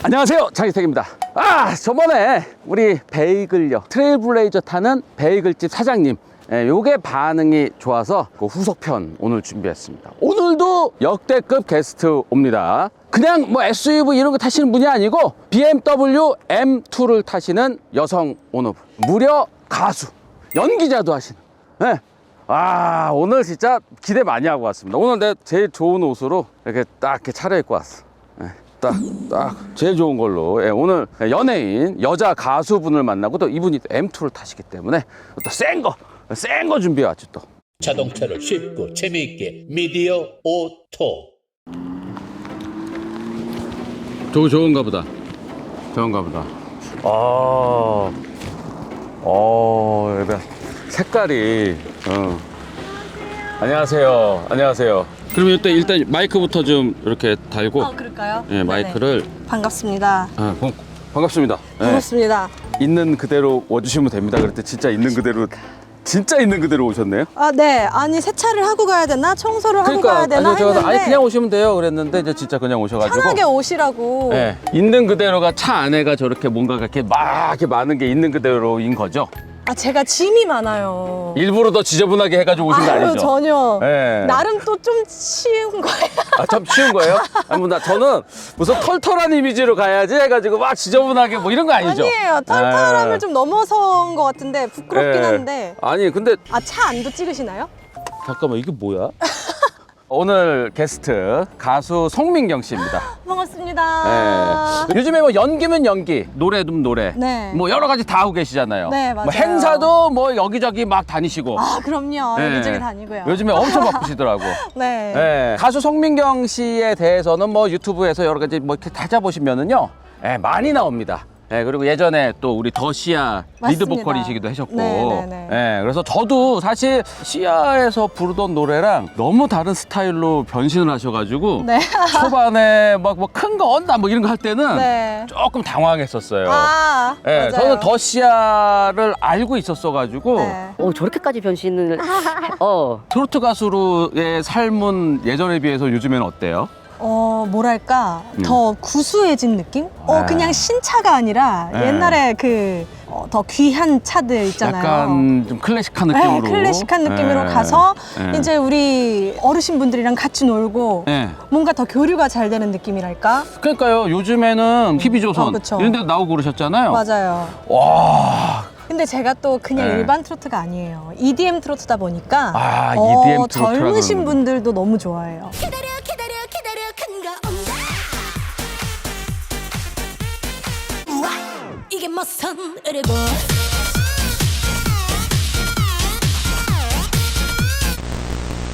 안녕하세요 장희택입니다. 아 저번에 우리 베이글요 트레일블레이저 타는 베이글집 사장님. 예, 요게 반응이 좋아서 그 후속편 오늘 준비했습니다. 오늘도 역대급 게스트 옵니다. 그냥 뭐 SUV 이런 거 타시는 분이 아니고 BMW M2를 타시는 여성 오너분 무려 가수 연기자도 하시는. 예. 아 오늘 진짜 기대 많이 하고 왔습니다. 오늘 내 제일 좋은 옷으로 이렇게 딱 이렇게 차려입고 왔어. 예, 딱, 딱, 제일 좋은 걸로. 예, 오늘 연예인, 여자 가수분을 만나고 또 이분이 또 M2를 타시기 때문에 또 센 거, 센 거 준비해 왔죠 또. 자동차를 쉽고 재미있게 미디어 오토 저거 좋은가 보다. 좋은가 보다. 아, 어, 색깔이, 어. 안녕하세요. 안녕하세요. 그럼 일단, 일단 마이크부터 좀 이렇게 달고, 어, 그럴까요? 예, 마이크를, 네네. 반갑습니다. 아, 반- 반갑습니다. 예. 반갑습니다. 있는 그대로 와주시면 됩니다. 그랬더니 진짜 있는 그대로 진짜 있는 그대로 오셨네요. 아, 네. 아니 세차를 하고 가야 되나? 청소를 하고 가야 되나 아니, 제가 했는데 아니 그냥 오시면 돼요. 그랬는데 이제 진짜 그냥 오셔가지고. 편하게 오시라고. 예, 있는 그대로가 차 안에가 저렇게 뭔가 이렇게 막 이렇게 많은 게 있는 그대로인 거죠. 아, 제가 짐이 많아요. 일부러 더 지저분하게 해가지고 오신 거 아유, 아니죠? 전혀. 예. 나름 또 좀 쉬운 거예요. 아, 참 쉬운 거예요? 아니, 뭐, 나, 저는 무슨 털털한 이미지로 가야지 해가지고 막 지저분하게 뭐 이런 거 아니죠? 아니에요. 털털함을 예. 좀 넘어선 것 같은데 부끄럽긴 예. 한데. 아니, 근데 아, 차 안도 찍으시나요? 잠깐만, 이게 뭐야? 오늘 게스트 가수 송민경 씨입니다. 반갑습니다. 예. 요즘에 뭐 연기면 연기, 노래도 노래, 네. 뭐 여러 가지 다 하고 계시잖아요. 네, 뭐 맞아요. 행사도 뭐 여기저기 막 다니시고. 아, 그럼요. 예. 여기저기 다니고요. 요즘에 엄청 바쁘시더라고. 네. 예. 가수 송민경 씨에 대해서는 뭐 유튜브에서 여러 가지 뭐 이렇게 찾아보시면은요, 예, 많이 나옵니다. 예, 그리고 예전에 또 우리 더 시아 리드 맞습니다. 보컬이시기도 하셨고, 네, 네, 네. 예, 그래서 저도 사실 시아에서 부르던 노래랑 너무 다른 스타일로 변신을 하셔가지고 네. 초반에 막 뭐 큰거 얻나 뭐 이런 거 할 때는 네. 조금 당황했었어요. 아, 예, 맞아요. 저는 더 시아를 알고 있었어가지고 네. 어 저렇게까지 변신을 어 트로트 가수로의 삶은 예전에 비해서 요즘에는 어때요? 어 뭐랄까 음. 더 구수해진 느낌? 아. 어 그냥 신차가 아니라 네. 옛날에 그더 귀한 차들 있잖아요. 약간 좀 클래식한 네, 느낌으로 클래식한 느낌으로 네. 가서 네. 이제 우리 어르신분들이랑 같이 놀고 네. 뭔가 더 교류가 잘 되는 느낌이랄까? 그러니까요 요즘에는 TV조선 어, 그쵸. 이런 데 나오고 그러셨잖아요 맞아요. 와 근데 제가 또 그냥 네. 일반 트로트가 아니에요. EDM 트로트다 보니까 아, 어, EDM 트로트라 젊으신 그러는구나. 분들도 너무 좋아해요. 기다려 무슨 의뢰고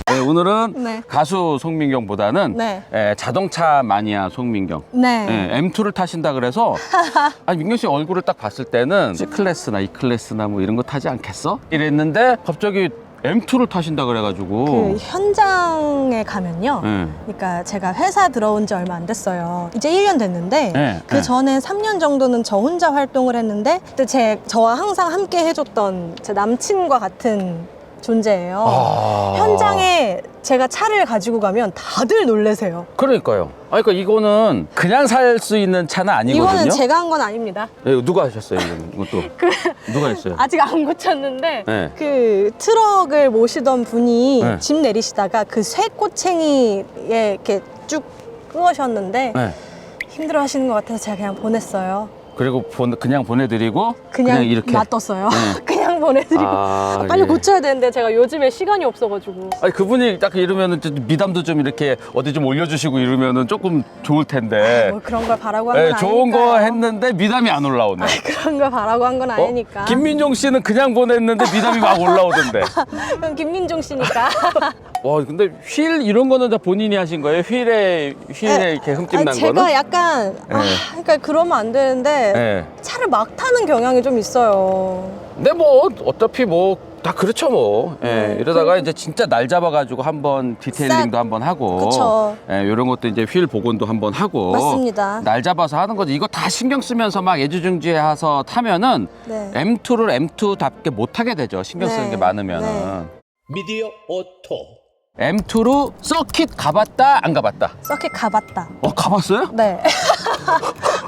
네, 오늘은 네. 가수 송민경보다는 네. 예, 자동차 마니아 송민경 네. 예, M2를 타신다 그래서 아니 민경 씨 얼굴을 딱 봤을 때는 C 클래스나 E 클래스나 뭐 이런 거 타지 않겠어? 이랬는데 갑자기 M2를 타신다 그래가지고 그 현장에 가면요. 예. 그러니까 제가 회사 들어온 지 얼마 안 됐어요. 이제 1년 됐는데 네, 그 네. 전에 3년 정도는 저 혼자 활동을 했는데 그때 제 저와 항상 함께 해줬던 제 남친과 같은 존재예요. 아. 현장에 제가 차를 가지고 가면 다들 놀래세요. 그러니까요. 아, 그러니까 이거는 그냥 살 수 있는 차는 아니거든요. 이거는 제가 한 건 아닙니다. 예, 누가 하셨어요, 이거는? 이것도 누가 했어요? 아직 안 고쳤는데 네. 그 트럭을 모시던 분이 네. 짐 내리시다가 그 쇠꼬챙이에 이렇게 쭉 끄으셨는데 네. 힘들어 하시는 것 같아서 제가 그냥 보냈어요. 그리고 보, 그냥 보내드리고 그냥, 이렇게 놔뒀어요. 네. 그냥 보내드리고. 아, 아, 빨리 예. 고쳐야 되는데 제가 요즘에 시간이 없어가지고. 아니 그분이 딱 이러면은 좀 미담도 좀 이렇게 어디 좀 올려주시고 이러면은 조금 좋을 텐데. 뭐 그런 걸 바라고 한 건 예, 아니니까. 좋은 거 했는데 미담이 안 올라오네. 그런 걸 바라고 한 건 어? 아니니까. 김민종 씨는 그냥 보냈는데 미담이 막 올라오던데. 그럼 김민종 씨니까. 와 근데 휠 이런 거는 다 본인이 하신 거예요? 휠에 휠에 이렇게 흠집 아니, 난 제가 거는? 약간 아, 네. 그러니까 그러면 안 되는데 예. 차를 막 타는 경향이 좀 있어요. 근데 뭐 어차피 뭐 다 그렇죠 뭐. 예, 네, 이러다가 이제 진짜 날 잡아가지고 한번 디테일링도 싹. 한번 하고, 그쵸. 예, 이런 것도 이제 휠 복원도 한번 하고, 맞습니다. 날 잡아서 하는 거지. 이거 다 신경 쓰면서 막 애지중지해서 타면은 네. M2를 M2답게 못 하게 되죠. 신경 쓰는 네, 게 많으면은. 네. 미디어 오토 M2로 서킷 가봤다 안 가봤다? 서킷 가봤다. 어 가봤어요? 네.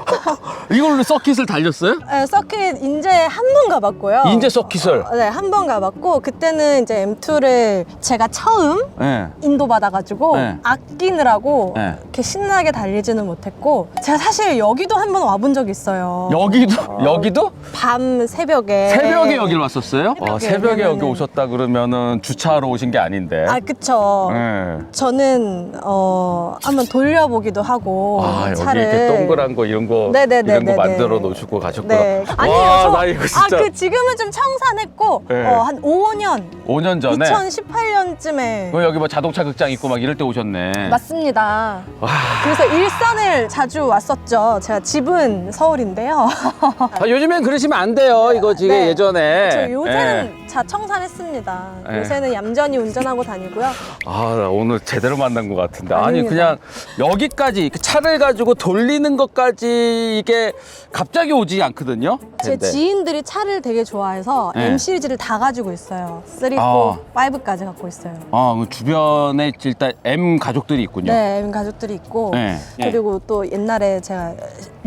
이걸로 서킷을 달렸어요? 네, 서킷 인제 한 번 가봤고요. 인제 서킷을. 어, 네, 한 번 가봤고 그때는 이제 M2를 제가 처음 네. 인도받아가지고 네. 아끼느라고 네. 이렇게 신나게 달리지는 못했고 제가 사실 여기도 한 번 와본 적 있어요. 여기도 여기도 밤 새벽에 새벽에 여기를 왔었어요? 새벽에 아, 새벽에 여기 오셨다 그러면은 주차하러 오신 게 아닌데. 아 그쵸. 네. 저는 어 한번 돌려보기도 하고 아 여기 차를 이렇게 동그란 거 이런 거 네네네 네네. 이런 거 만들어 놓으시고 가셨구나. 네 아니에요. 나 이거 진짜 아 그 지금은 좀 청산했고 네. 어, 한 5년 5년 전에 2018년쯤에 그 여기 뭐 자동차 극장 있고 막 이럴 때 오셨네. 맞습니다. 와. 그래서 일산을 자주 왔었죠. 제가 집은 서울인데요. 아, 요즘엔 그러시면 안 돼요. 이거 지금 네. 예전에. 저 요새는 예. 자 청산했습니다. 네. 요새는 얌전히 운전하고 다니고요. 아, 나 오늘 제대로 만난 것 같은데. 아니, 아닙니다. 그냥 여기까지 그 차를 가지고 돌리는 것까지 이게 갑자기 오지 않거든요. 제 근데. 지인들이 차를 되게 좋아해서 네. M 시리즈를 다 가지고 있어요. 3, 4, 아. 5까지 갖고 있어요. 아, 그 주변에 일단 M 가족들이 있군요. 네, M 가족들이 있고 네. 그리고 또 옛날에 제가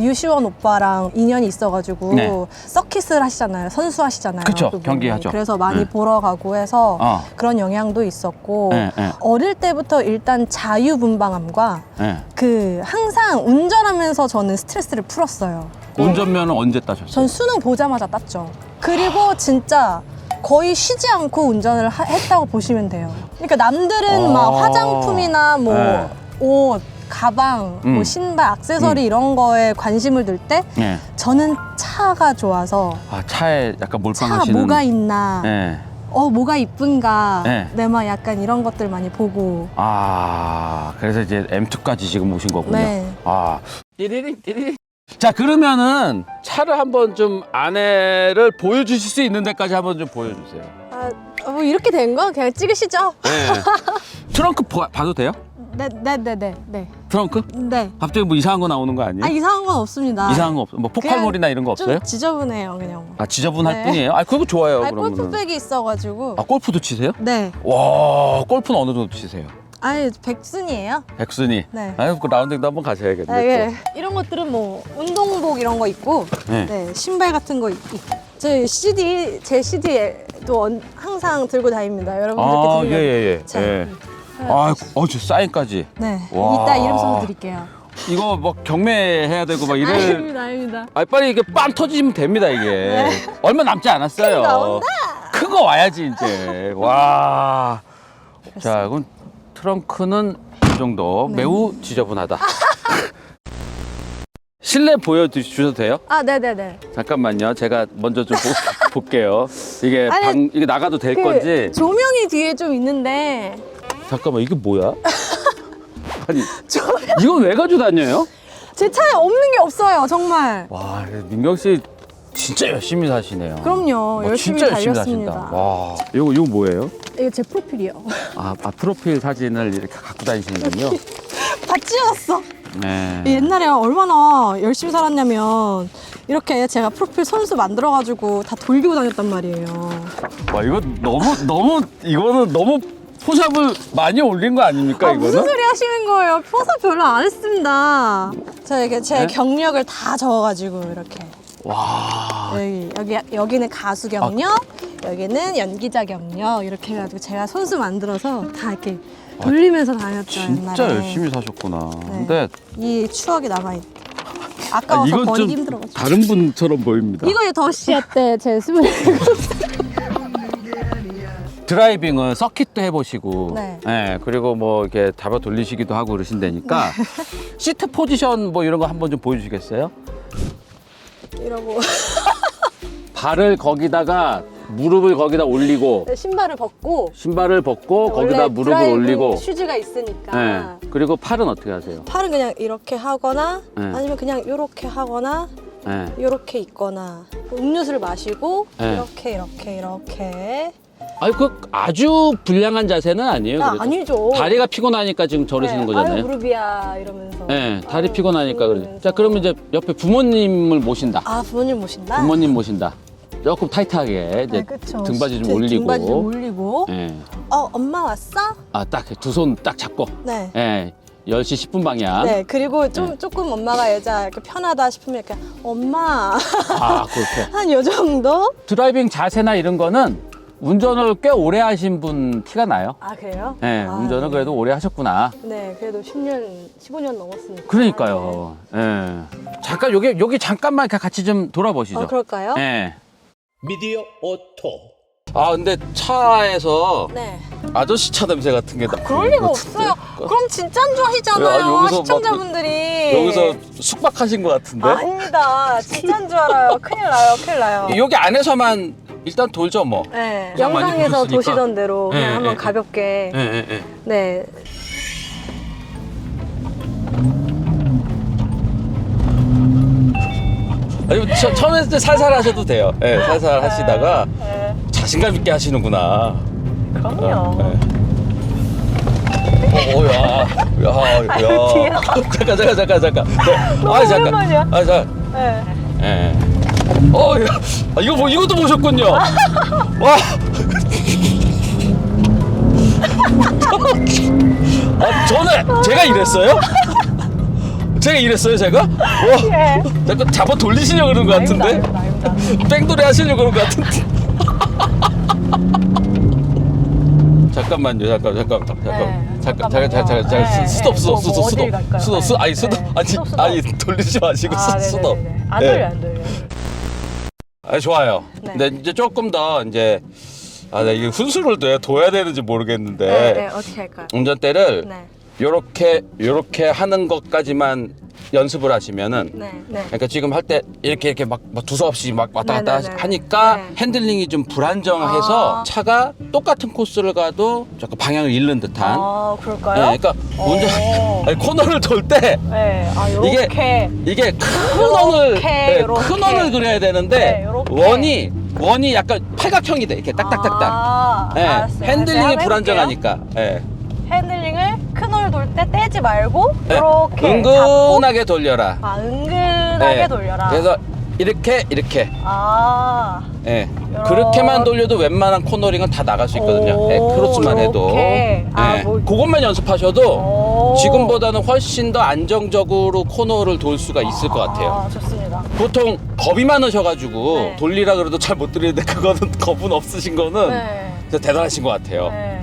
류시원 오빠랑 인연이 있어가지고 네. 서킷을 하시잖아요. 선수 하시잖아요. 그쵸, 그분이. 경기하죠. 그래서 많이 네. 보러 가고 해서 어. 그런 영향도 있었고 네, 네. 어릴 때부터 일단 자유분방함과 네. 그 항상 운전하면서 저는 스트레스를 풀었어요. 운전면은 언제 따셨어요? 전 수능 보자마자 땄죠. 그리고 진짜 거의 쉬지 않고 운전을 하- 했다고 보시면 돼요. 그러니까 남들은 아. 막 화장품이나 뭐 네. 옷, 가방, 음. 뭐 신발, 액세서리 이런 거에 관심을 둘때 네. 저는 차가 좋아서 아, 차에 약간 차 몰빵하시는. 뭐가 있나, 네. 어 뭐가 이쁜가, 네. 내 막 약간 이런 것들 많이 보고 아, 그래서 이제 M2까지 지금 오신 거군요. 네. 아. 띠리링, 띠리링. 자, 그러면은 차를 한번 좀 안에를 보여주실 수 있는 데까지 한번 좀 보여주세요. 아, 뭐 이렇게 된 거 그냥 찍으시죠. 네. 트렁크 보- 봐도 돼요? 네, 네, 네, 네, 네. 트렁크? 네. 갑자기 뭐 이상한 거 나오는 거 아니에요? 아 이상한 건 없습니다. 이상한 거 없어? 뭐 폭발물이나 이런 거 없어요? 좀 지저분해요, 그냥. 아, 지저분할 네. 뿐이에요? 아, 그거 좋아요, 아, 그러면. 골프백이 있어가지고. 아, 골프도 치세요? 네. 와, 골프는 어느 정도 치세요? 아니 백순이에요. 백순이. 네. 아유, 그 라운딩도 한번 가셔야겠네. 아, 예. 이런 것들은 뭐 운동복 이런 거 있고, 네. 네, 신발 같은 거 있고. 제 CD 제 CD도 항상 들고 다닙니다. 여러분 아, 이렇게 예, 들려. 예, 예. 자, 예. 아, 어, 저 사인까지. 네. 와. 이따 이름 써드릴게요. 이거 뭐 경매해야 되고 막 이래. 아닙니다, 아닙니다. 아 빨리 이게 빵 터지면 됩니다 이게. 네. 얼마 남지 않았어요. 큰거. 큰거 와야지 이제. 와. 자, 그럼 트렁크는 이 정도. 네. 매우 지저분하다. 실내 보여주셔도 돼요? 아, 네, 네, 네. 잠깐만요. 제가 먼저 좀 보- 볼게요. 이게 아니, 방 이게 나가도 될그 건지. 조명이 뒤에 좀 있는데 잠깐만 이게 뭐야? 아니 이건 왜 가지고 다녀요? 제 차에 없는 게 없어요, 정말. 와 민경 씨 진짜 열심히 사시네요. 그럼요, 와, 열심히 진짜 열심히 달렸습니다. 사신다. 와 이거 이거 뭐예요? 이거 제 프로필이요. 아, 아 프로필 사진을 이렇게 갖고 다니시는군요. 다 찢어졌어. 네. 옛날에 얼마나 열심히 살았냐면 이렇게 제가 프로필 선수 만들어가지고 다 돌리고 다녔단 말이에요. 와 이거 너무 너무 이거는 너무 포샵을 많이 올린 거 아닙니까 아, 이거는? 무슨 소리 하시는 거예요? 포사 별로 안 했습니다. 이렇게 제 네? 경력을 다 적어가지고 이렇게 와 여기 여기 여기는 가수 경력, 여기는 연기자 경력 이렇게 해가지고 제가 선수 만들어서 다 이렇게 돌리면서 다녔죠 진짜 옛날에. 열심히 사셨구나. 네. 근데 이 추억이 남아 있. 아, 아까워서 이건 버리기 좀 힘들어가지고. 다른 분처럼 보입니다. 이거 더시야 때 제 스물 드라이빙은 서킷도 해보시고, 네. 예, 그리고 뭐 이렇게 잡아 돌리시기도 하고 그러신다니까 시트 포지션 뭐 이런 거 한번 좀 보여주시겠어요? 이러고 발을 거기다가 무릎을 거기다 올리고 신발을 벗고 신발을 벗고 거기다 원래 무릎을 드라이브 올리고, 슈즈가 있으니까 예, 그리고 팔은 어떻게 하세요? 팔은 그냥 이렇게 하거나 네. 아니면 그냥 이렇게 하거나 예. 이렇게 있거나 음료수를 마시고 네. 이렇게 이렇게 이렇게 아니 그 아주 불량한 자세는 아니에요. 아, 그래도. 아니죠 다리가 피곤하니까 지금 저러시는 네. 거잖아요. 무릎이야 이러면서 네, 다리 아유, 피곤하니까. 이러면서. 자, 그러면 이제 옆에 부모님을 모신다. 아 부모님 모신다 부모님 모신다. 조금 타이트하게 이제 네, 그쵸. 등바지 좀 등- 올리고. 등바지 좀 올리고 예. 어 엄마 왔어? 아, 딱 두 손 딱 잡고. 네 예. 10시 10분 방향. 네, 그리고 좀 조금 엄마가 여자 이렇게 편하다 싶으면 이렇게 엄마 아, 그렇게. 한 요 정도? 드라이빙 자세나 이런 거는 운전을 꽤 오래 하신 분 티가 나요. 아 그래요? 네, 아, 운전을 네. 그래도 오래 하셨구나. 네, 그래도 10년, 15년 넘었으니까. 그러니까요. 예. 잠깐 여기 여기 잠깐만 이렇게 같이 좀 네. 돌아보시죠. 어, 그럴까요? 예. 미디어 오토 아 근데 차에서 네. 아저씨 차 냄새 같은 게 나. 그럴 리가 없어요. 그럼 진짜 안 좋아하시잖아요, 야, 여기서 막 시청자분들이. 여기서 숙박하신 것 같은데. 아닙니다. 진짜 안줄 알아요. 큰일 나요, 큰일 나요. 여기 안에서만 일단 돌죠 뭐. 네, 그냥 많이 영상에서 보셨으니까. 도시던 대로 그냥 네, 한번 네, 가볍게. 예, 예, 예. 네. 아니 처, 처음에 이제 살살 하셔도 돼요. 예, 살살 하시다가 네. 자신감 있게 하시는구나. 그럼요. 예. 어, 야, 야, 야. 뒤에. 잠깐, 잠깐, 잠깐, 잠깐. 네. 너무 아, 잠깐. 오랜만이야. 아, 자, 네. 예. 어, 야. 아, 이거 뭐 이것도 보셨군요. 와. 아, 전에 제가 이랬어요? 제가 이랬어요, 제가? 와, 예. 자꾸 잡아 돌리시려고 그러는 것 같은데? 아닙니다, 아닙니다, 아닙니다. 뺑돌이 하시려고 그러는 것 같은데? 잠깐만요, 잠깐, 잠깐, 잠깐, 네, 잠깐, 잠깐만요. 잠깐, 잠깐, 잠깐, 네, 스톱, 네. 스톱, 뭐, 스톱, 뭐 스톱, 어딜 갈까요? 스톱, 스톱, 아니, 네. 스톱, 네. 아니, 스톱, 스톱. 아니, 돌리지 마시고, 아, 스- 스톱. 네네네. 안 네. 돌려, 안 돌려. 아, 좋아요. 네. 근데 이제 조금 더 이제 아, 나 이게 훈수를 둬야, 둬야 되는지 모르겠는데 네, 네, 어떻게 할까요? 운전대를 네, 요렇게 요렇게 하는 것까지만 연습을 하시면은 네, 네. 그러니까 지금 할 때 이렇게 이렇게 막, 막 두서없이 막 왔다 갔다 네, 네, 네. 하니까 네. 핸들링이 좀 불안정해서 아. 차가 똑같은 코스를 가도 자꾸 방향을 잃는 듯한 아, 네, 그럴까요? 그러니까 운전 오. 아니, 코너를 돌 때 네, 아, 이게 요렇게. 이게 큰 원을 요렇게, 네, 요렇게. 큰 원을 그려야 되는데 네, 요렇게. 원이 원이 약간 팔각형이 돼 이렇게 딱딱딱딱. 아, 예, 알았어요. 핸들링이 제가 불안정하니까. 예. 핸들링을 큰 홀 돌 때 떼지 말고 예. 이렇게 잡고 은근하게 돌려라. 아 은근하게 예. 돌려라. 그래서 이렇게 이렇게. 아 예. 요렇게. 그렇게만 돌려도 웬만한 코너링은 다 나갈 수 있거든요. 오, 예, 크로스만 해도. 아, 예. 뭐- 그것만 연습하셔도 오. 지금보다는 훨씬 더 안정적으로 코너를 돌 수가 있을 것 같아요. 아 좋습니다. 보통 겁이 많으셔가지고 네. 돌리라 그래도 잘 못 돌리는데 그거는 겁은 없으신 거는 네. 진짜 대단하신 것 같아요. 네.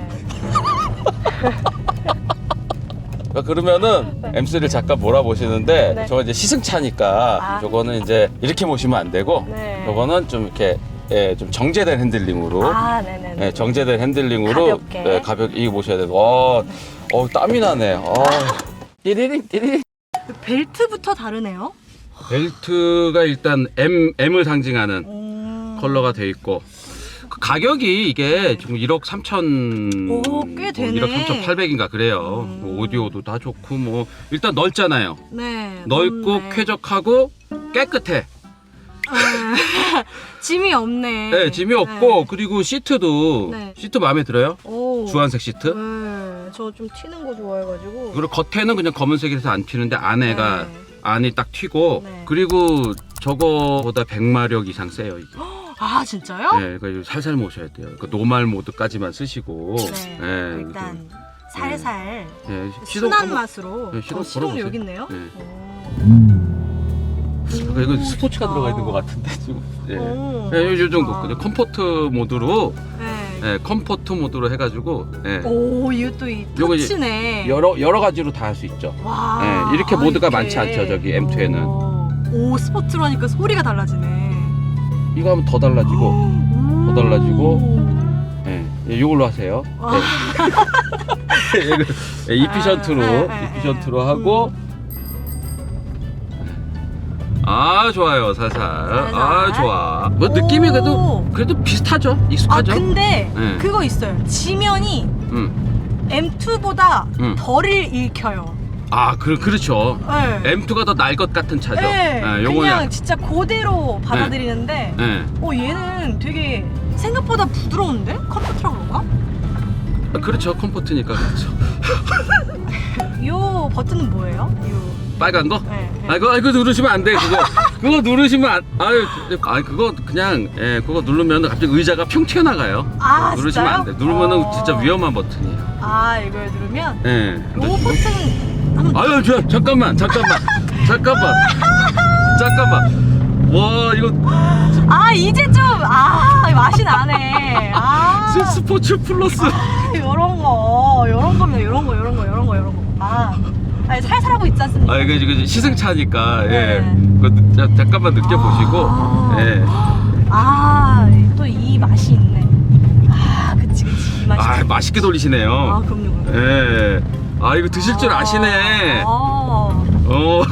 그러니까 그러면은 M3를 잠깐 몰아보시는데 네. 저거 이제 시승차니까 아. 저거는 이제 이렇게 모시면 안 되고 네. 저거는 좀 이렇게 예, 좀 정제된 핸들링으로 아 네네네. 예, 정제된 핸들링으로 가볍게. 예, 가볍게 이거 모셔야 돼요. 와, 어 땀이 나네. 아. 띠리링 띠리링. 벨트부터 다르네요. 벨트가 일단 M M을 상징하는 음. 컬러가 돼 있고 그 가격이 이게 지금 1억 3천 오, 꽤 되네. 1억 3천 8백인가 그래요. 음. 뭐 오디오도 다 좋고 뭐 일단 넓잖아요. 네. 넓고 넓네. 쾌적하고 깨끗해. 아, 짐이 없네. 네, 짐이 없고 그리고 시트도 네. 시트 마음에 들어요? 오. 주황색 시트. 네, 저 좀 튀는 거 좋아해가지고. 그리고 겉에는 그냥 검은색이라서 안 튀는데 안에가 네. 안이 딱 튀고 네. 그리고 저거보다 100마력 이상 세요 이게. 아 진짜요? 네, 그러니까 이거 살살 모셔야 돼요. 그 노말 모드까지만 쓰시고. 네. 네, 일단 살살 네, 시동 순한 한번- 맛으로. 네, 시동 어, 시동 걸어보세요. 여기 있네요. 네. 오. 그러니까 이거 스포츠가 아. 들어가 있는 것 같은데 지금. 네. 오. 네, 요, 요 정도. 아. 그냥 컴포트 모드로, 네. 네, 컴포트 모드로 해가지고, 네. 오 이것도 이 요거 이제 터치네. 여러 여러 가지로 다 할 수 있죠. 와. 네, 이렇게 모드가 이렇게. 많지 않죠, 저기 M2에는. 오, 오, 스포츠로 하니까 소리가 달라지네. 이거 하면 더 달라지고, 오. 더 달라지고. 네, 이걸로 하세요. 와. 네. 이거, 네, 이피션트로, 아, 네, 네, 이피션트로 네. 하고. 아 좋아요 살살 아 살살. 좋아 뭐 느낌이 그래도 오. 그래도 비슷하죠 아 익숙하죠 근데 네. 그거 있어요. 지면이 음. M2보다 음. 덜 읽혀요. 아 그, 그렇죠 네. M2가 더 날 것 같은 차죠 네, 예, 그냥 진짜 그대로 받아들이는데 예. 어 얘는 되게 생각보다 부드러운데? 컴퓨터라 그런가? 아, 그렇죠 컴포트니까 그렇죠 요 버튼은 뭐예요? 요 빨간 거? 네, 네. 아 이거 이거 누르시면 안 돼 그거 그거 누르시면 안 아유 아 그거 그냥 예 그거 누르면 갑자기 의자가 평 튀어나가요 아 누르시면 진짜요? 안 돼 누르면은 어. 진짜 위험한 버튼이에요 아 이걸 누르면 예 요 버튼 아유, 저, 잠깐만, 잠깐만, 잠깐만, 잠깐만. 와, 이거 아 이제 좀 아 맛이 나네. 아 스포츠 플러스. 요런 거 요런 거면 요런 거 요런 거 요런 거 요런 거. 아 아니 살살 하고 있지 않습니까? 아, 이거 이거 시승차니까, 예. 네. 그거 늦- 자, 잠깐만 느껴보시고, 아. 예. 아또 이 맛이 있네. 아 그치 그치 이 맛이. 아, 맛있게 아 돌리시네요. 그럼요. 그럼요. 예. 아, 이거 드실 줄 아시네. 아, 어. 어.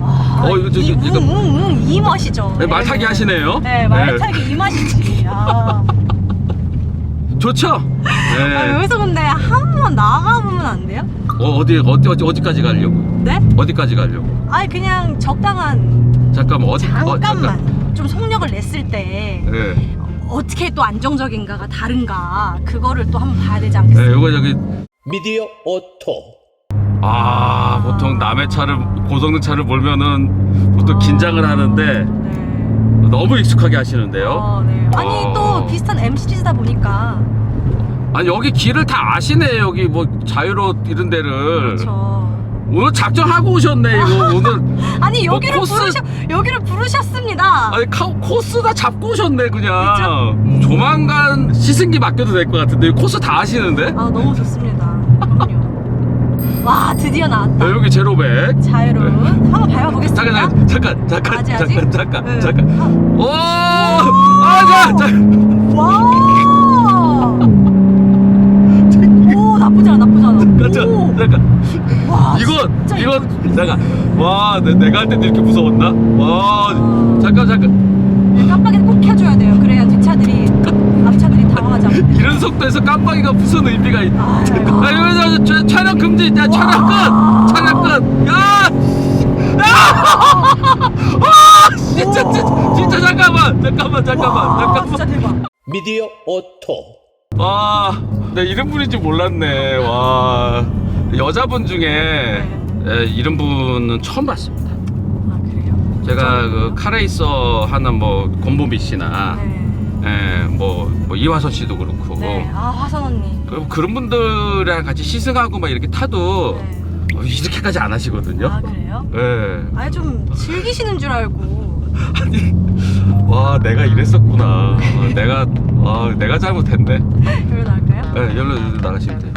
아, 어, 이거 저- 이, 이거- 응, 응, 응, 이 맛이죠. 네, 말 타기 하시네요. 네, 말 타기 이 맛이지. 아. 좋죠? 아, 예. 여기서 근데 한 번 나가보면 안 돼요? 어, 어디, 어디, 어디, 어디까지 가려고? 네? 어디까지 가려고? 아니 그냥 적당한 잠깐만, 어디, 어, 잠깐만 좀 속력을 냈을 때 예. 어떻게 또 안정적인가가 다른가 그거를 또 한번 봐야 되지 않겠어요? 네, 요거 저기 미디어 오토 아 보통 남의 차를 고성능 차를 몰면은 보통 긴장을 하는데 네. 너무 익숙하게 하시는데요. 어, 네. 아니 어. 또 비슷한 M 시리즈다 보니까 아니 여기 길을 다 아시네 여기 뭐 자유로 이런 데를 그렇죠. 오늘 작정하고 오셨네 이거 오늘 아니 뭐 여기를 코스- 부르셔 여기를 부르셨습니다. 아니 카, 코스 다 잡고 오셨네 그냥 조만간 시승기 맡겨도 될 것 같은데 코스 다 아시는데 아 너무 좋습니다. 와 드디어 나왔다. 네, 여기 제로백 자유로운 한번 밟아보겠습니다. 잠깐 잠깐 잠깐 아직, 잠깐 아직? 잠깐 네. 잠깐 오 아자 자. 와. 오 나쁘지 않아 나쁘지 않아. 잠깐 오. 잠깐 와 이건 진짜 이건 잠깐 와 내, 내가 할 때도 이렇게 무서웠나 와 잠깐 잠깐 깜빡이 꼭 켜줘야 돼요. 그래야 뒷차들이 이. 이런 속도에서 깜빡이가 무슨 의미가 있 아, 아 이거 저, 저, 촬영 금지 야 촬영 끝 촬영 끝야 아, 진짜, 진짜 진짜 잠깐만 잠깐만 잠깐만 와, 잠깐만 진짜 대박. 미디어 오토 와, 내 이런 분인지 몰랐네. 와, 여자분 중에 에, 이런 분은 처음 봤습니다. 아 그래요? 제가 그 카레이서 하는 뭐 권보미 씨나, 네. 에, 뭐, 뭐 이화선 씨도 그렇고, 네. 아 화선 언니. 그- 그런 분들이랑 같이 시승하고 막 이렇게 타도 네. 어, 이렇게까지 안 하시거든요. 아 그래요? 예. 아니 좀 즐기시는 줄 알고. 아니, 와, 내가 이랬었구나. 아, 내가, 아, 내가 잘못했네. 여기로 나갈까요? 예, 열로 나가시면 돼 요.